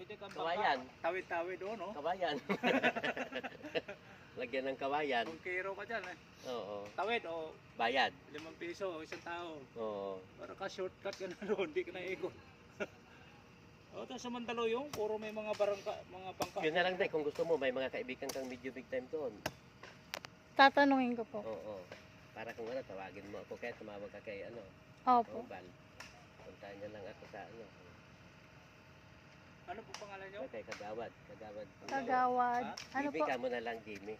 Pwede kang Kawayan. baka tawid-tawid doon, no? Kawayan. Lagyan ng kawayan. Kung kiro ka dyan, eh. Oo. Tawid, o Bayad. limang piso, o isang tao. Oo. Para ka shortcut ka na doon, di ka na ikot. o, tapos sa Mandaluyong, puro may mga barangka, mga bangka. Yun na lang day, kung gusto mo, may mga kaibigan kang medyo big time doon. Tatanungin ko po. Oo. Para kung ano, tawagin mo ako kaya tumawag ka kay ano, Opo. Robal. Puntahan niya lang ako sa ano, Ano po pangalan nyo? kay Kagawad. Kagawad. Kagawad. Ano Jimmy po? ka mo na lang, Jimmy.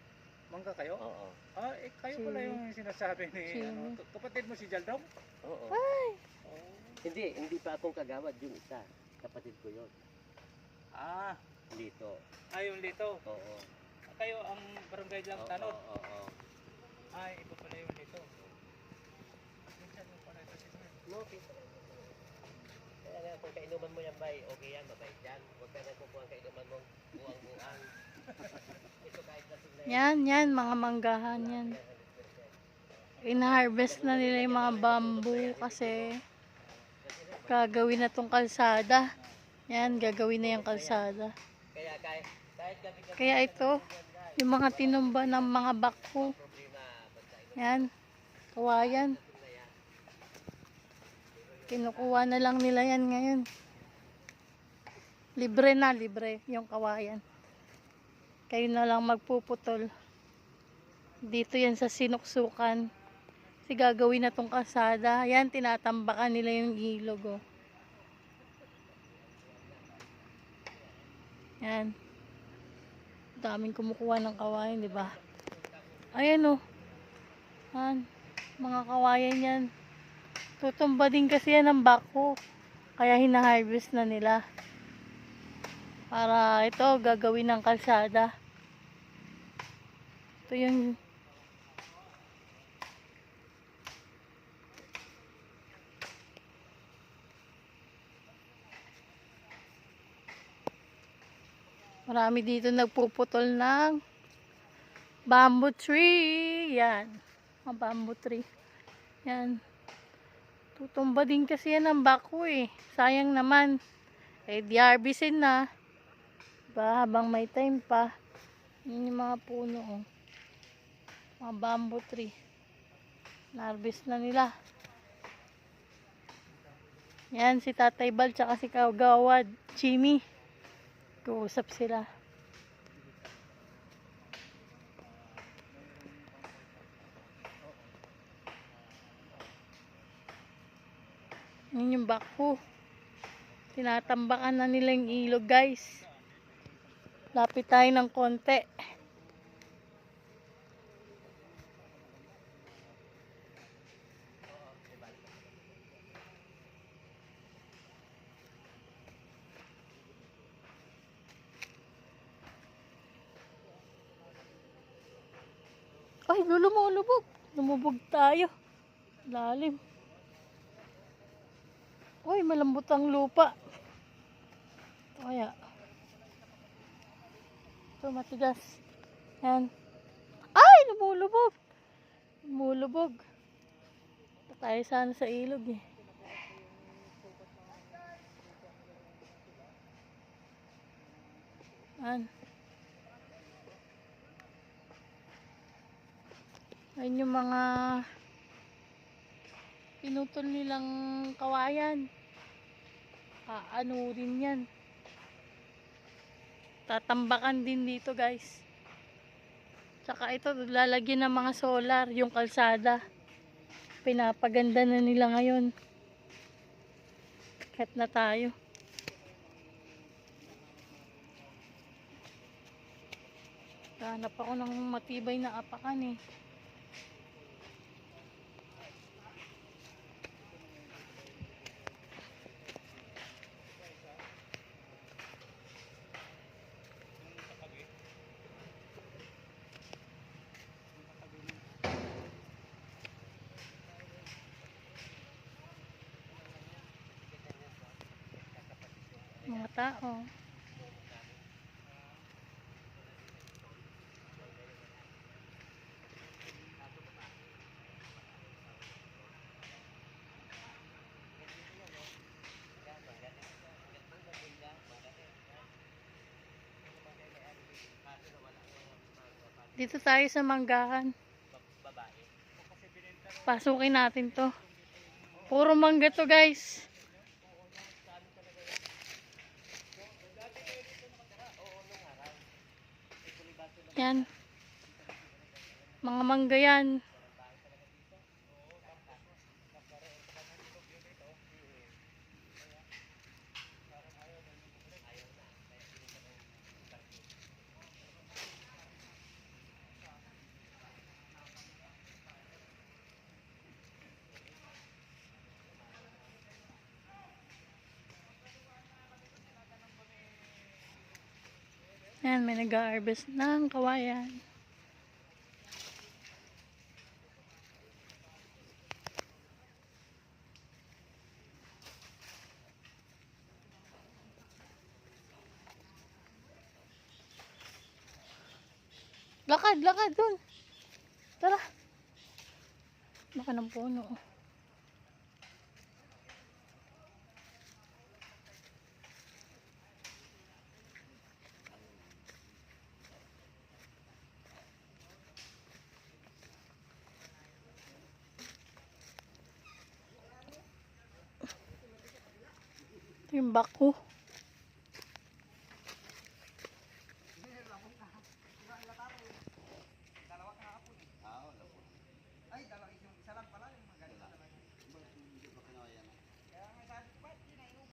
Mangga kayo? Oo. Ah, eh, kayo Si- pala yung sinasabi ni, si- ano, k- kapatid mo si Jaldong? Oo. Oh. Hindi, hindi pa akong kagawad yung isa. Kapatid ko yun. Ah, Dito. ah, yung lito. Oo. Kayo ang barangay lang Oo, tanod. oo, oo. Ay, iba pala yung lito. Minsan mo pala ito si Sir. No. Kaya nga, kung kainuman mo yan, bay, okay yan, mabait yan. Huwag ka na kukuha ang kainuman mo, buang-buang. Ito kahit na sila Yan, yan. Mga manggahan yan. In-harvest na nila yung mga bamboo kasi gagawin na tong kalsada. Yan, gagawin na yung kalsada. Kaya gabi-gabi Kaya ito, yung mga tinumba ng mga bako. Yan, kawayan. Kinukuha na lang nila yan ngayon. Libre na, libre yung kawayan. Kayo na lang magpuputol. Dito yan sa sinuksukan. Kasi gagawin na tong kasada. Yan, tinatambakan nila yung ilog. Oh. Yan. Daming kumukuha ng kawayan, di ba? Ayan oh. Yan. Mga kawayan yan. Tutumba din kasi yan ng bako. Kaya hina-harvest na nila. Para ito gagawin ng kalsada. Ito yung Marami dito nagpuputol ng bamboo tree. Yan. Mga bamboo tree. Yan. Tutumba din kasi yan ng bako eh. Sayang naman. Eh, diarbisin na. Diba, habang may time pa. Yun yung mga puno oh. Mga bamboo tree. Narbis na nila. Yan, si Tatay Bal, tsaka si Kagawad, Jimmy. Kuusap sila. Yun yung bako. Tinatambakan na nila yung ilog, guys. Lapit tayo ng konti. Ay, lumulubog. Lumubog tayo. Lalim. Uy, malambot ang lupa. Kaya. Ito, matigas. Yan. Ay, lumulubog. Lumulubog. Tayo sana sa ilog eh. Yan. Ayun yung mga pinutol nilang kawayan. Aano rin yan. Tatambakan din dito guys. Tsaka ito, lalagyan ng mga solar, yung kalsada. Pinapaganda na nila ngayon. Kahit na tayo. Hanap ako ng matibay na apakan eh. tao. Dito tayo sa manggahan. Pasukin natin to. Puro mangga to guys. Yan. Mga mangga yan. Yan, may nag-harvest ng kawayan. Lakad, lakad dun. Tara. Baka ng puno. Ito yung bako.